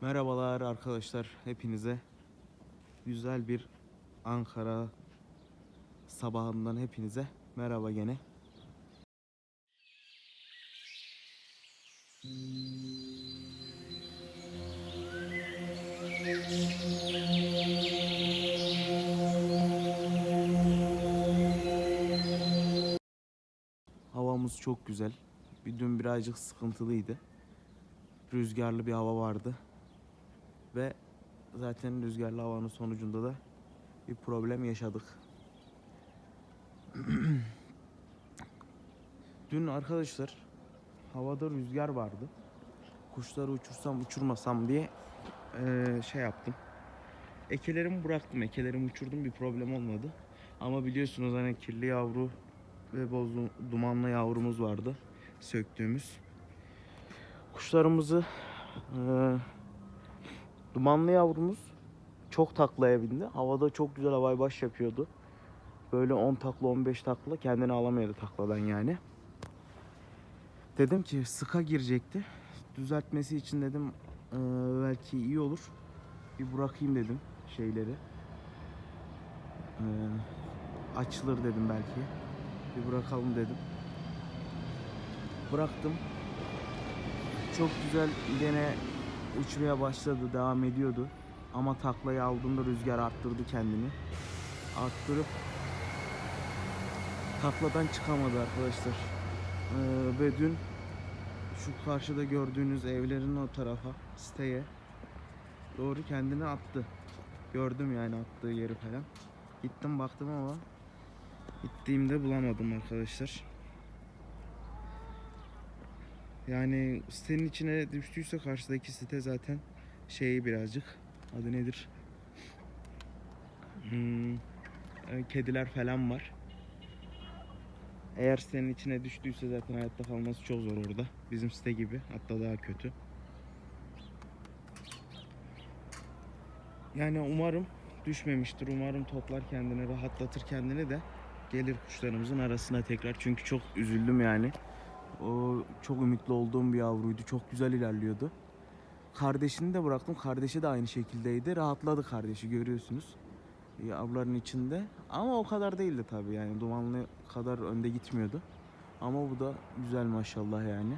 Merhabalar arkadaşlar hepinize. Güzel bir Ankara sabahından hepinize merhaba gene. Havamız çok güzel. Bir dün birazcık sıkıntılıydı. Rüzgarlı bir hava vardı. Ve zaten rüzgarlı havanın sonucunda da bir problem yaşadık. Dün arkadaşlar havada rüzgar vardı. Kuşları uçursam uçurmasam diye eee, şey yaptım. Ekelerimi bıraktım. Ekelerimi uçurdum bir problem olmadı. Ama biliyorsunuz hani kirli yavru ve boz dumanlı yavrumuz vardı söktüğümüz. Kuşlarımızı eee Dumanlı yavrumuz çok taklaya bindi. Havada çok güzel havay baş yapıyordu. Böyle 10 takla 15 takla kendini alamıyordu takladan yani. Dedim ki sıka girecekti. Düzeltmesi için dedim eee, belki iyi olur. Bir bırakayım dedim şeyleri. Eee, açılır dedim belki. Bir bırakalım dedim. Bıraktım. Çok güzel gene uçmaya başladı, devam ediyordu. Ama taklayı aldığında rüzgar arttırdı kendini. Arttırıp takladan çıkamadı arkadaşlar. Ee, ve dün şu karşıda gördüğünüz evlerin o tarafa, siteye doğru kendini attı. Gördüm yani attığı yeri falan. Gittim baktım ama gittiğimde bulamadım arkadaşlar. Yani sitenin içine düştüyse karşıdaki site zaten şeyi birazcık adı nedir? Hmm, e, kediler falan var. Eğer sitenin içine düştüyse zaten hayatta kalması çok zor orada. Bizim site gibi hatta daha kötü. Yani umarım düşmemiştir. Umarım toplar kendini, rahatlatır kendini de gelir kuşlarımızın arasına tekrar. Çünkü çok üzüldüm yani. O çok ümitli olduğum bir yavruydu. Çok güzel ilerliyordu. Kardeşini de bıraktım. Kardeşi de aynı şekildeydi. Rahatladı kardeşi görüyorsunuz. Yavruların içinde. Ama o kadar değildi tabii yani. Dumanlı kadar önde gitmiyordu. Ama bu da güzel maşallah yani.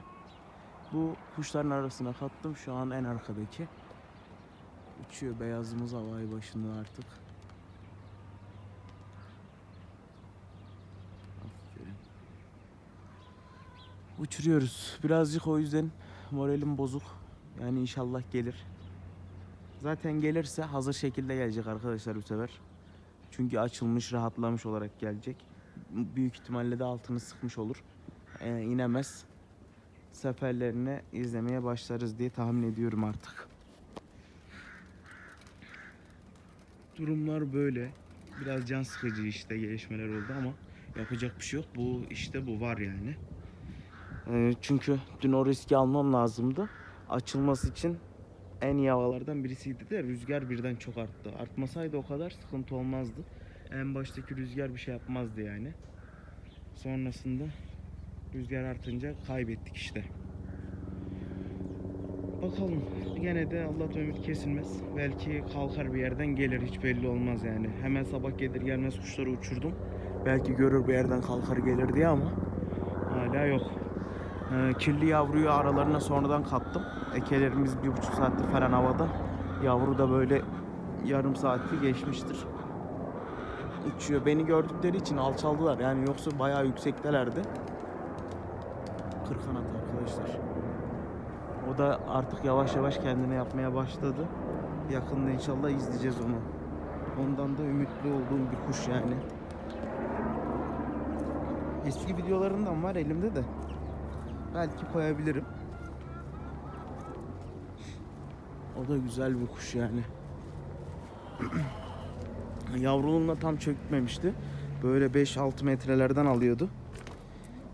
Bu kuşların arasına kattım. Şu an en arkadaki. Uçuyor beyazımız havayı başında artık. Aferin. Uçuruyoruz. Birazcık o yüzden moralim bozuk. Yani inşallah gelir. Zaten gelirse hazır şekilde gelecek arkadaşlar bu sefer. Çünkü açılmış, rahatlamış olarak gelecek. Büyük ihtimalle de altını sıkmış olur. Ee, inemez. Seferlerini izlemeye başlarız diye tahmin ediyorum artık. Durumlar böyle. Biraz can sıkıcı işte gelişmeler oldu ama yapacak bir şey yok. Bu işte bu var yani. Ee, çünkü dün o riski almam lazımdı. Açılması için en iyi havalardan birisiydi de rüzgar birden çok arttı. Artmasaydı o kadar sıkıntı olmazdı. En baştaki rüzgar bir şey yapmazdı yani. Sonrasında rüzgar artınca kaybettik işte. Bakalım. Gene de Allah'tan ümit kesilmez. Belki kalkar bir yerden gelir hiç belli olmaz yani. Hemen sabah gelir gelmez kuşları uçurdum. Belki görür bir yerden kalkar gelir diye ama hala yok. Ee, kirli yavruyu aralarına sonradan kattım. Ekelerimiz bir buçuk saattir falan havada. Yavru da böyle yarım saati geçmiştir. Uçuyor. Beni gördükleri için alçaldılar. Yani yoksa bayağı yüksektelerdi. Kırkanat arkadaşlar. O da artık yavaş yavaş kendine yapmaya başladı. Yakında inşallah izleyeceğiz onu. Ondan da ümitli olduğum bir kuş yani. Eski videolarından var elimde de. Belki koyabilirim. O da güzel bir kuş yani. Yavruluğunda tam çökmemişti. Böyle 5-6 metrelerden alıyordu.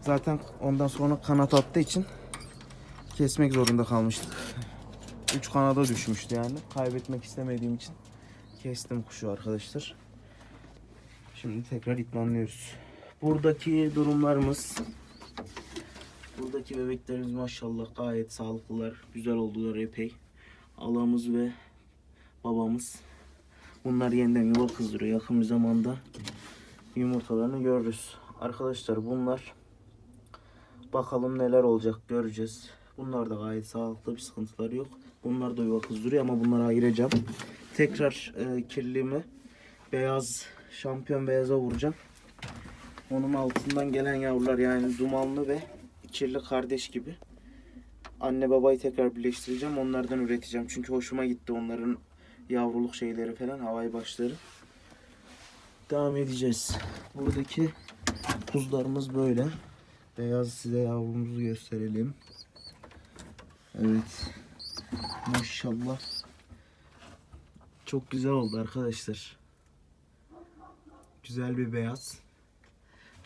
Zaten ondan sonra kanat attığı için kesmek zorunda kalmıştık. 3 kanada düşmüştü yani. Kaybetmek istemediğim için kestim kuşu arkadaşlar. Şimdi tekrar itmanlıyoruz. Buradaki durumlarımız Buradaki bebeklerimiz maşallah gayet sağlıklılar. Güzel oldular epey. alamız ve babamız. Bunlar yeniden yuva kızdırıyor. Yakın bir zamanda yumurtalarını görürüz. Arkadaşlar bunlar bakalım neler olacak göreceğiz. Bunlar da gayet sağlıklı bir sıkıntıları yok. Bunlar da yuva kızdırıyor ama bunları ayıracağım. Tekrar e, kirliğimi beyaz şampiyon beyaza vuracağım. Onun altından gelen yavrular yani dumanlı ve kirli kardeş gibi. Anne babayı tekrar birleştireceğim. Onlardan üreteceğim. Çünkü hoşuma gitti onların yavruluk şeyleri falan havai başları. Devam edeceğiz. Buradaki kuzularımız böyle. Beyaz size yavrumuzu gösterelim. Evet. Maşallah. Çok güzel oldu arkadaşlar. Güzel bir beyaz.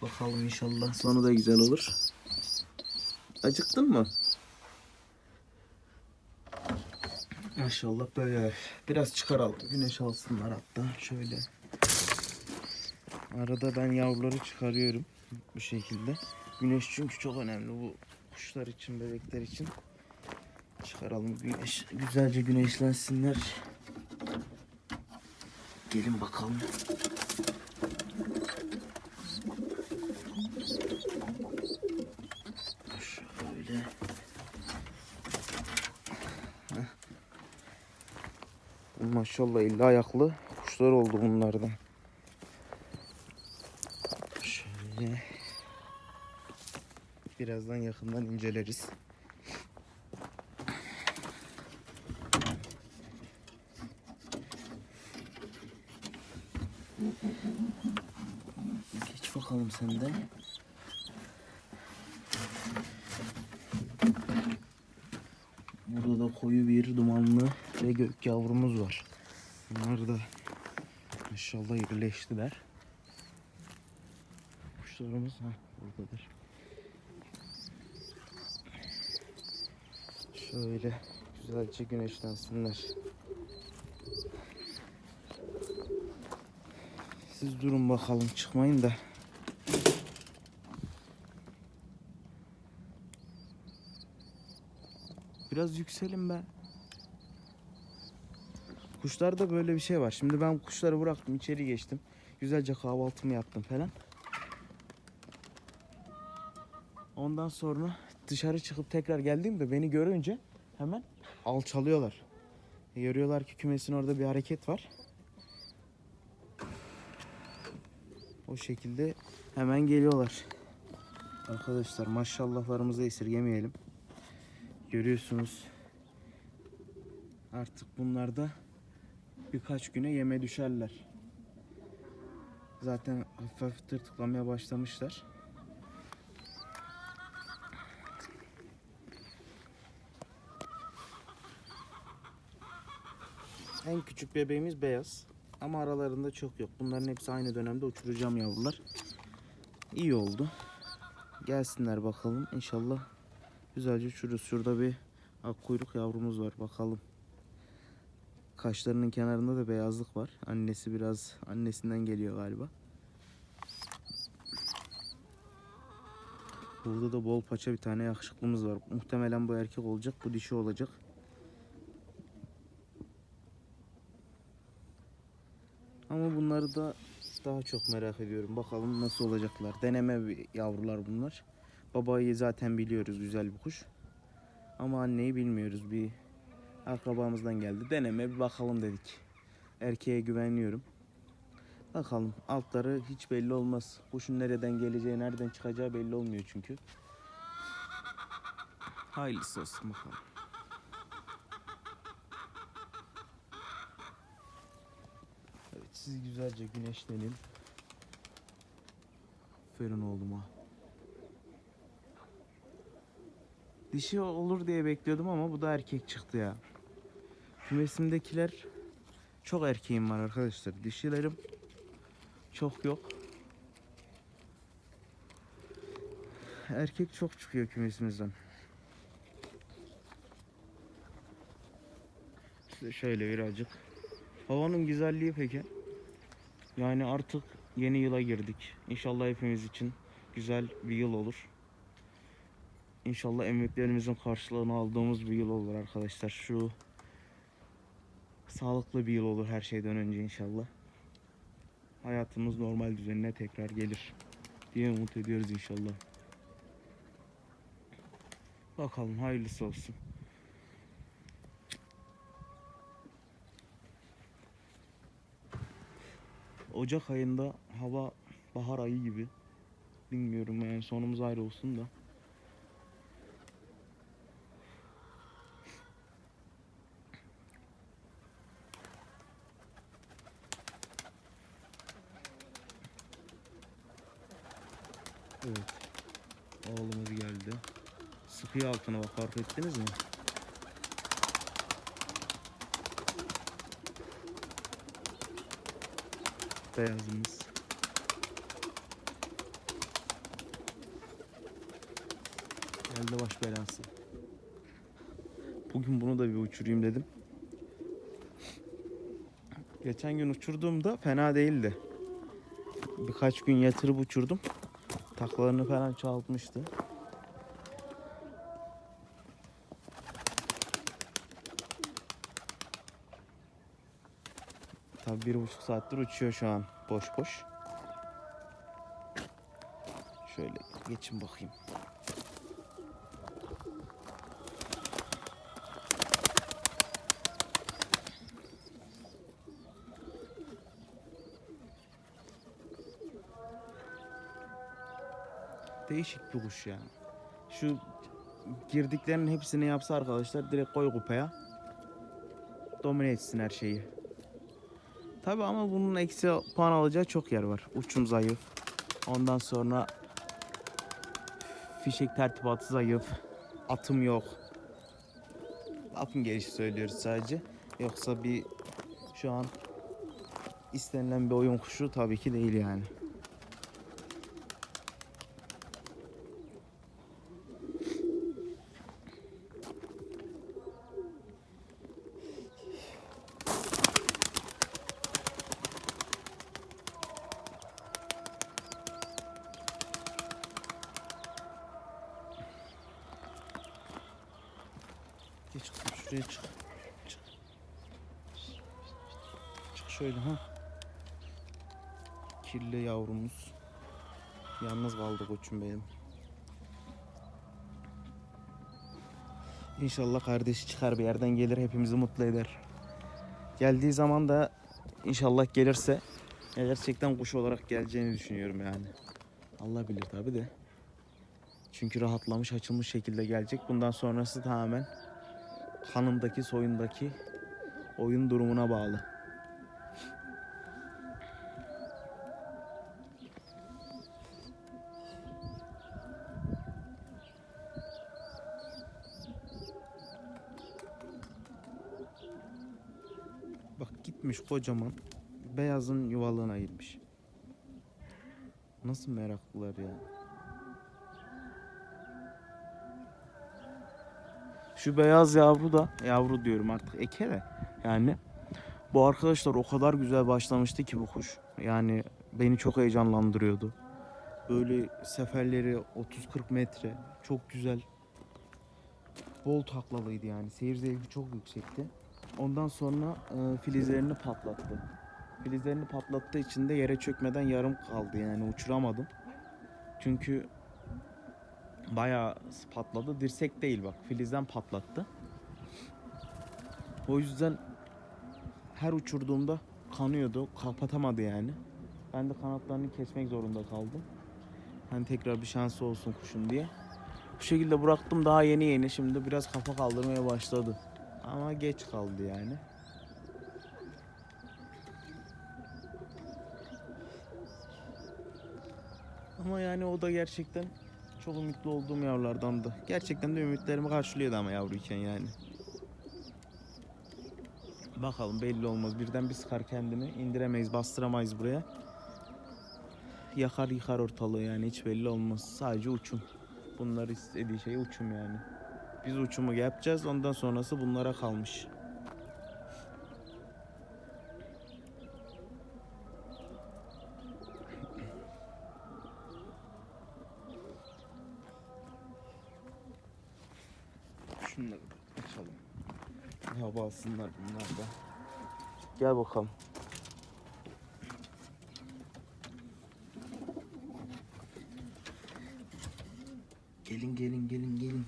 Bakalım inşallah sonu da güzel olur. Acıktın mı? Maşallah böyle. Biraz çıkaralım. Güneş alsınlar hatta. Şöyle. Arada ben yavruları çıkarıyorum. Bu şekilde. Güneş çünkü çok önemli bu kuşlar için, bebekler için. Çıkaralım güneş. Güzelce güneşlensinler. Gelin bakalım. Şöyle. Heh. Maşallah elli ayaklı kuşlar oldu bunlardan. Şöyle. Birazdan yakından inceleriz. Geç bakalım sen de. Burada da koyu bir dumanlı ve gök yavrumuz var. Bunlar da maşallah birleştiler. Kuşlarımız ha buradadır. Şöyle güzelce güneşlensinler. Siz durun bakalım çıkmayın da. Biraz yükselin be. Kuşlarda böyle bir şey var. Şimdi ben kuşları bıraktım içeri geçtim. Güzelce kahvaltımı yaptım falan. Ondan sonra dışarı çıkıp tekrar geldiğimde beni görünce hemen alçalıyorlar. Görüyorlar ki kümesin orada bir hareket var. O şekilde hemen geliyorlar. Arkadaşlar maşallahlarımızı esirgemeyelim. Görüyorsunuz. Artık bunlar da birkaç güne yeme düşerler. Zaten hafif hafif tırtıklamaya başlamışlar. En küçük bebeğimiz beyaz. Ama aralarında çok yok. Bunların hepsi aynı dönemde uçuracağım yavrular. İyi oldu. Gelsinler bakalım. İnşallah güzelce uçururuz. Şurada bir akkuyruk yavrumuz var. Bakalım. Kaşlarının kenarında da beyazlık var. Annesi biraz annesinden geliyor galiba. Burada da bol paça bir tane yakışıklımız var. Muhtemelen bu erkek olacak. Bu dişi olacak. Ama bunları da daha çok merak ediyorum. Bakalım nasıl olacaklar. Deneme yavrular bunlar. Babayı zaten biliyoruz güzel bir kuş. Ama anneyi bilmiyoruz. Bir akrabamızdan geldi. Deneme bir bakalım dedik. Erkeğe güveniyorum. Bakalım altları hiç belli olmaz. Kuşun nereden geleceği, nereden çıkacağı belli olmuyor çünkü. Hayırlısı olsun bakalım. Evet siz güzelce güneşlenin. Aferin oğluma. Dişi olur diye bekliyordum ama bu da erkek çıktı ya. Kümesimdekiler çok erkeğim var arkadaşlar. Dişilerim çok yok. Erkek çok çıkıyor kümesimizden. Size şöyle birazcık. Havanın güzelliği peki. Yani artık yeni yıla girdik. İnşallah hepimiz için güzel bir yıl olur. İnşallah emeklerimizin karşılığını aldığımız bir yıl olur arkadaşlar. Şu Sağlıklı bir yıl olur her şeyden önce inşallah. Hayatımız normal düzenine tekrar gelir diye umut ediyoruz inşallah. Bakalım hayırlısı olsun. Ocak ayında hava bahar ayı gibi. Bilmiyorum yani sonumuz ayrı olsun da. Evet. Oğlumuz geldi. Sıkıyor altına bak fark ettiniz mi? Beyazımız. Geldi baş belası. Bugün bunu da bir uçurayım dedim. Geçen gün uçurduğumda fena değildi. Birkaç gün yatırıp uçurdum. Taklalarını falan çoğaltmıştı. Tabii bir buçuk saattir uçuyor şu an boş boş. Şöyle geçin bakayım. Değişik bir kuş ya. Şu girdiklerinin hepsini yapsa arkadaşlar direkt koy kupaya. Domine etsin her şeyi. Tabi ama bunun eksi puan alacağı çok yer var. Uçum zayıf. Ondan sonra fişek tertibatı zayıf. Atım yok. Lafın gelişi söylüyoruz sadece. Yoksa bir şu an istenilen bir oyun kuşu tabii ki değil yani. Geç kızım şuraya çık. Çık. Çık şöyle ha. Kirli yavrumuz. Yalnız kaldı koçum benim. İnşallah kardeşi çıkar bir yerden gelir hepimizi mutlu eder. Geldiği zaman da inşallah gelirse gerçekten kuş olarak geleceğini düşünüyorum yani. Allah bilir tabi de. Çünkü rahatlamış açılmış şekilde gelecek. Bundan sonrası tamamen kanındaki soyundaki oyun durumuna bağlı. Bak gitmiş kocaman beyazın yuvalığına girmiş. Nasıl meraklılar ya. Şu beyaz yavru da yavru diyorum artık eke de yani bu arkadaşlar o kadar güzel başlamıştı ki bu kuş. Yani beni çok heyecanlandırıyordu. Böyle seferleri 30-40 metre çok güzel. Bol taklalıydı yani. Seyir zevki çok yüksekti. Ondan sonra e, filizlerini patlattı. Filizlerini patlattığı için de yere çökmeden yarım kaldı yani uçuramadım. Çünkü bayağı patladı. Dirsek değil bak. Filizden patlattı. O yüzden her uçurduğumda kanıyordu. Kapatamadı yani. Ben de kanatlarını kesmek zorunda kaldım. Hani tekrar bir şansı olsun kuşun diye. Bu şekilde bıraktım daha yeni yeni. Şimdi biraz kafa kaldırmaya başladı. Ama geç kaldı yani. Ama yani o da gerçekten çok ümitli olduğum yavrulardandı. Gerçekten de ümitlerimi karşılıyordu ama yavruyken yani. Bakalım belli olmaz. Birden bir sıkar kendini. indiremeyiz, bastıramayız buraya. Yakar yıkar ortalığı yani hiç belli olmaz. Sadece uçum. Bunlar istediği şey uçum yani. Biz uçumu yapacağız. Ondan sonrası bunlara kalmış. Şunları açalım. Hava alsınlar bunlar da. Gel bakalım. Gelin gelin gelin gelin.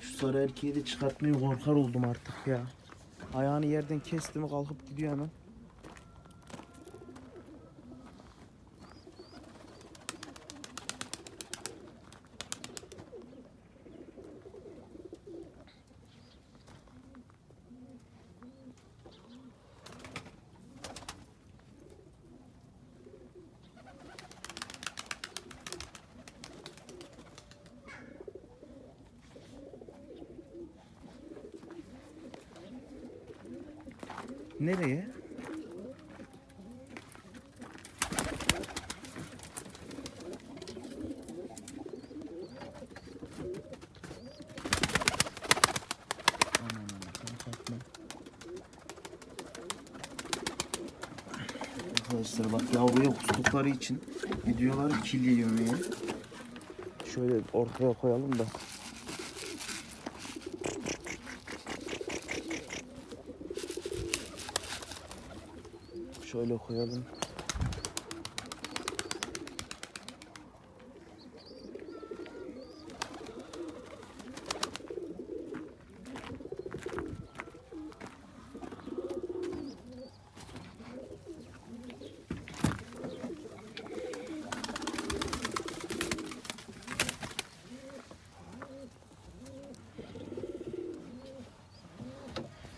Şu sarı erkeği de çıkartmaya korkar oldum artık ya. Ayağını yerden kesti mi kalkıp gidiyor hemen. Nereye? Arkadaşlar bak yavruya kustukları için gidiyorlar kil yemeye. Şöyle ortaya koyalım da. Şöyle koyalım.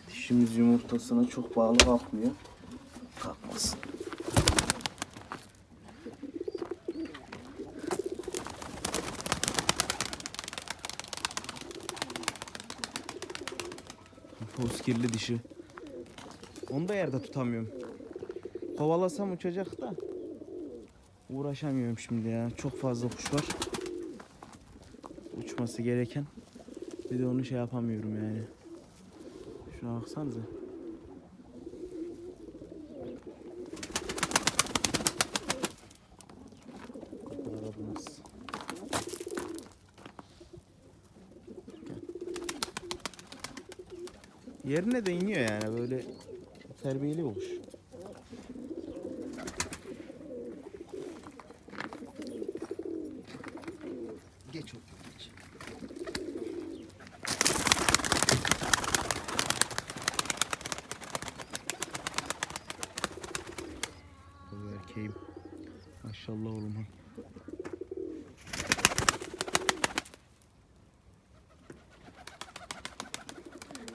Dişimiz yumurtasına çok bağlı kalkmıyor. Foskirli dişi. Onu da yerde tutamıyorum. Kovalasam uçacak da. Uğraşamıyorum şimdi ya. Çok fazla kuş var. Uçması gereken. Bir de onu şey yapamıyorum yani. Şuna baksanıza. Yerine de iniyor yani böyle terbiyeli olmuş. Geç otur geç. Bu erkeğim. Maşallah oğlum ha.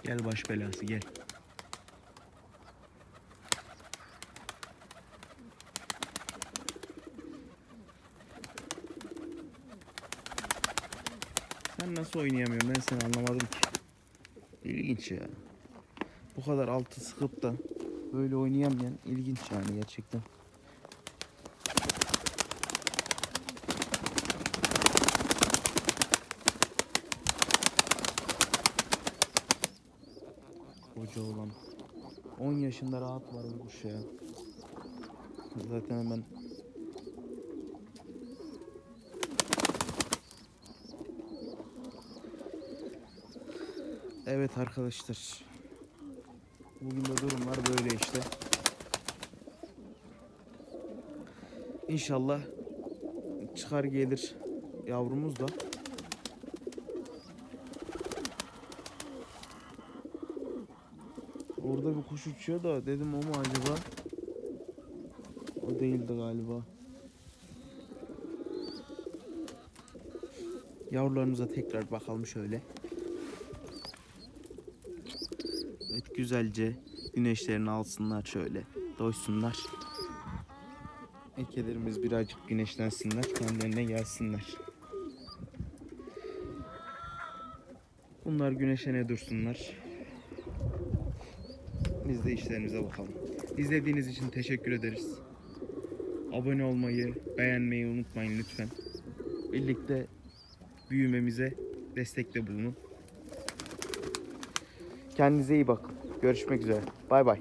Gel baş belası gel. Sen nasıl oynayamıyorsun ben seni anlamadım ki. İlginç ya. Bu kadar altı sıkıp da böyle oynayamayan ilginç yani gerçekten. Yaşında rahat var bu kuş ya. Zaten hemen Evet arkadaşlar. Bugün de durumlar böyle işte. İnşallah çıkar gelir yavrumuz da. Orada bir kuş uçuyor da dedim o mu acaba? O değildi galiba. Yavrularımıza tekrar bakalım şöyle. Evet güzelce güneşlerini alsınlar şöyle. Doysunlar. Ekelerimiz birazcık güneşlensinler. Kendilerine gelsinler. Bunlar güneşene dursunlar. Biz de işlerimize bakalım. İzlediğiniz için teşekkür ederiz. Abone olmayı, beğenmeyi unutmayın lütfen. Birlikte büyümemize destekte bulunun. Kendinize iyi bakın. Görüşmek üzere. Bay bay.